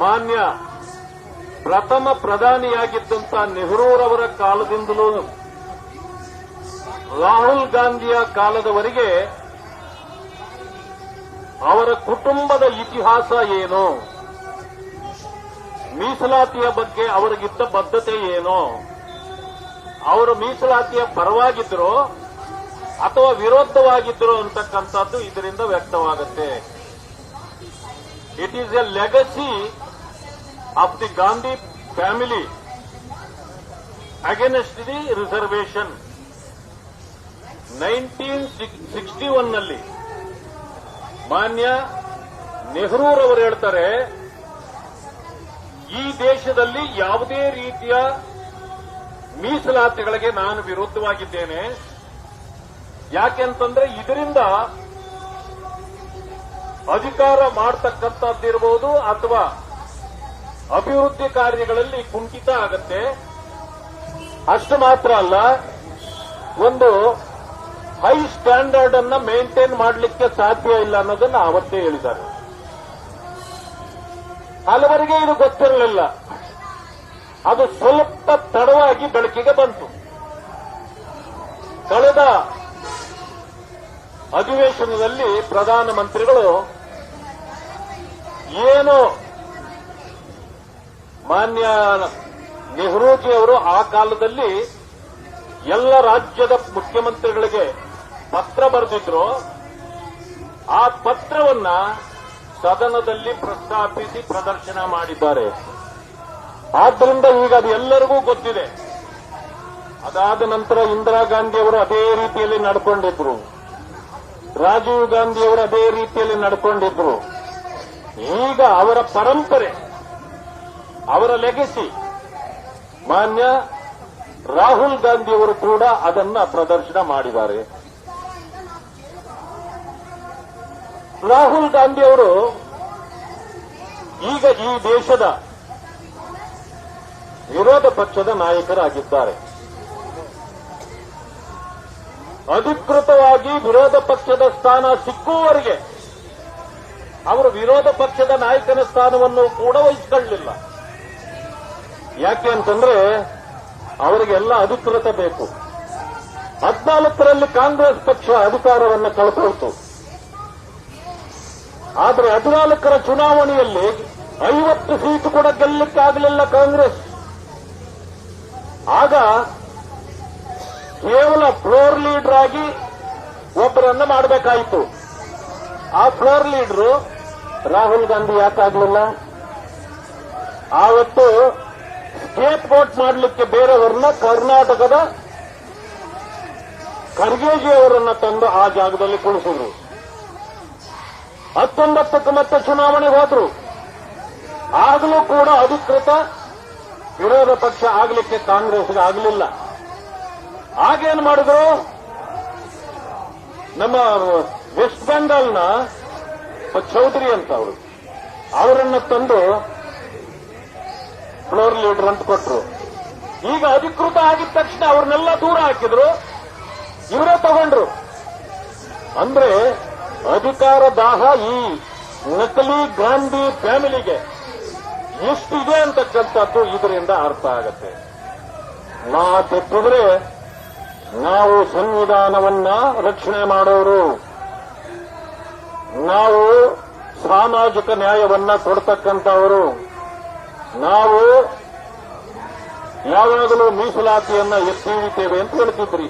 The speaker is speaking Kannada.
ಮಾನ್ಯ ಪ್ರಥಮ ಪ್ರಧಾನಿಯಾಗಿದ್ದಂತ ನೆಹರೂರವರ ಕಾಲದಿಂದಲೂ ರಾಹುಲ್ ಗಾಂಧಿಯ ಕಾಲದವರೆಗೆ ಅವರ ಕುಟುಂಬದ ಇತಿಹಾಸ ಏನು? ಮೀಸಲಾತಿಯ ಬಗ್ಗೆ ಅವರಿಗಿದ್ದ ಬದ್ಧತೆ ಏನು? ಅವರು ಮೀಸಲಾತಿಯ ಪರವಾಗಿದ್ರು ಅಥವಾ ವಿರೋಧವಾಗಿದ್ರು ಅಂತಕ್ಕಂಥದ್ದು ಇದರಿಂದ ವ್ಯಕ್ತವಾಗುತ್ತೆ. It is a legacy of the family against the reservation nineteen sixty ಒನ್ನಲ್ಲಿ ಮಾನ್ಯ ನೆಹರೂರವರು ಹೇಳ್ತಾರೆ, ಈ ದೇಶದಲ್ಲಿ ಯಾವುದೇ ರೀತಿಯ ಮೀಸಲಾತಿಗಳಿಗೆ ನಾನು ವಿರುದ್ಧವಾಗಿದ್ದೇನೆ. ಯಾಕೆಂತಂದ್ರೆ ಇದರಿಂದ ಅಧಿಕಾರ ಮಾಡ್ತಕ್ಕಂಥದ್ದಿರಬಹುದು ಅಥವಾ ಅಭಿವೃದ್ಧಿ ಕಾರ್ಯಗಳಲ್ಲಿ ಕುಂಠಿತ ಆಗುತ್ತೆ. ಅಷ್ಟು ಮಾತ್ರ ಅಲ್ಲ, ಒಂದು ಹೈ ಸ್ಟ್ಯಾಂಡರ್ಡ್ ಅನ್ನ ಮೇಂಟೈನ್ ಮಾಡಲಿಕ್ಕೆ ಸಾಧ್ಯ ಇಲ್ಲ ಅನ್ನೋದನ್ನ ಅವತ್ತೇ ಹೇಳಿದ್ದಾರೆ. ಹಲವರಿಗೆ ಇದು ಗೊತ್ತಿರಲಿಲ್ಲ. ಅದು ಸ್ವಲ್ಪ ತಡವಾಗಿ ಬೆಳಕಿಗೆ ಬಂತು. ಕಳೆದ ಅಧಿವೇಶನದಲ್ಲಿ ಪ್ರಧಾನಮಂತ್ರಿಗಳು ಏನು ಮಾನ್ಯ ನೆಹರೂಜಿ ಅವರು ಆ ಕಾಲದಲ್ಲಿ ಎಲ್ಲ ರಾಜ್ಯದ ಮುಖ್ಯಮಂತ್ರಿಗಳಿಗೆ ಪತ್ರ ಬರೆದಿದ್ರು. ಆ ಪತ್ರವನ್ನ ಸದನದಲ್ಲಿ ಪ್ರಸ್ತಾಪಿಸಿ ಪ್ರದರ್ಶನ ಮಾಡಿದ್ದಾರೆ. ಆದ್ದರಿಂದ ಈಗ ಅದು ಎಲ್ಲರಿಗೂ ಗೊತ್ತಿದೆ. ಅದಾದ ನಂತರ ಇಂದಿರಾ ಗಾಂಧಿ ಅವರು ಅದೇ ರೀತಿಯಲ್ಲಿ ನಡ್ಕೊಂಡಿದ್ರು. ರಾಜೀವ್ ಗಾಂಧಿ ಅವರು ಅದೇ ರೀತಿಯಲ್ಲಿ ನಡ್ಕೊಂಡಿದ್ರು. ಈಗ ಅವರ ಪರಂಪರೆ ಅವರ ಲೆಗಸಿ. ಮಾನ್ಯ ರಾಹುಲ್ ಗಾಂಧಿ ಅವರು ಕೂಡ ಅದನ್ನ ಪ್ರದರ್ಶನ ಮಾಡಿದ್ದಾರೆ. ರಾಹುಲ್ ಗಾಂಧಿ ಅವರು ಈಗ ಈ ದೇಶದ ವಿರೋಧ ಪಕ್ಷದ ನಾಯಕರಾಗಿದ್ದಾರೆ. ಅಧಿಕೃತವಾಗಿ ವಿರೋಧ ಪಕ್ಷದ ಸ್ಥಾನ ಸಿಕ್ಕುವವರೆಗೆ ಅವರು ವಿರೋಧ ಪಕ್ಷದ ನಾಯಕನ ಸ್ಥಾನವನ್ನು ಕೂಡ ವಹಿಸಿಕೊಳ್ಳಲಿಲ್ಲ. ಯಾಕೆ ಅಂತಂದ್ರೆ ಅವರಿಗೆಲ್ಲ ಅಧಿಕೃತ ಬೇಕು. ಹದಿನಾಲ್ಕರಲ್ಲಿ ಕಾಂಗ್ರೆಸ್ ಪಕ್ಷ ಅಧಿಕಾರವನ್ನು ಕಳ್ಕೊಳ್ತು ಆದರೆ ಹದಿನಾಲ್ಕರ ಚುನಾವಣೆಯಲ್ಲಿ ಐವತ್ತು ಸೀಟು ಕೂಡ ಗೆಲ್ಲಕ್ಕಾಗಲಿಲ್ಲ ಕಾಂಗ್ರೆಸ್. ಆಗ ಕೇವಲ ಫ್ಲೋರ್ ಲೀಡರ್ ಆಗಿ ಒಬ್ಬರನ್ನ ಮಾಡಬೇಕಾಯಿತು. ಆ ಫ್ಲೋರ್ ಲೀಡರು ರಾಹುಲ್ ಗಾಂಧಿ ಯಾಕಾಗ್ಲಿಲ್ಲ? ಆವತ್ತು ವೋಟ್ ಮಾಡಲಿಕ್ಕೆ ಬೇರೆಯವರನ್ನ ಕರ್ನಾಟಕದ ಖರ್ಗೆಜಿ ಅವರನ್ನ ತಂದು ಆ ಜಾಗದಲ್ಲಿ ಕುಳಿಸಿದ್ರು. ಹತ್ತೊಂಬತ್ತಕ್ಕೆ ಮತ್ತೆ ಚುನಾವಣೆ ಹೋದ್ರು. ಆಗಲೂ ಕೂಡ ಅಧಿಕೃತ ವಿರೋಧ ಪಕ್ಷ ಆಗಲಿಕ್ಕೆ ಕಾಂಗ್ರೆಸ್ಗೆ ಆಗಲಿಲ್ಲ. ಆಗೇನ್ ಮಾಡಿದ್ರು? ನಮ್ಮ ವೆಸ್ಟ್ ಬೆಂಗಾಲ್ನ ಚೌಧರಿ ಅಂತ ಅವರು. ಅವರನ್ನ ತಂದು ಫ್ಲೋರ್ ಲೀಡರ್ ಅಂತ ಕೊಟ್ಟರು ಈಗ ಅಧಿಕೃತ ಆಗಿದ ತಕ್ಷಣ ಅವ್ರನ್ನೆಲ್ಲ ದೂರ ಹಾಕಿದ್ರು. ಇವರೇ ತಗೊಂಡ್ರು. ಅಂದ್ರೆ ಅಧಿಕಾರ ದಾಹ ಈ ನಕಲಿ ಗಾಂಧಿ ಫ್ಯಾಮಿಲಿಗೆ ಎಷ್ಟಿದೆ ಅಂತಕ್ಕಂಥದ್ದು ಇದರಿಂದ ಅರ್ಥ ಆಗತ್ತೆ. ಮಾತೆತ್ತಿದ್ರೆ ನಾವು ಸಂವಿಧಾನವನ್ನ ರಕ್ಷಣೆ ಮಾಡೋರು. ನಾವು ಸಾಮಾಜಿಕ ನ್ಯಾಯವನ್ನ ಕೊಡ್ತಕ್ಕಂಥವರು. ನಾವು ಯಾವಾಗಲೂ ಮೀಸಲಾತಿಯನ್ನ ಎತ್ತಿ ಹಿಡಿತೇವೆ ಅಂತ ಹೇಳ್ತಿದ್ರಿ.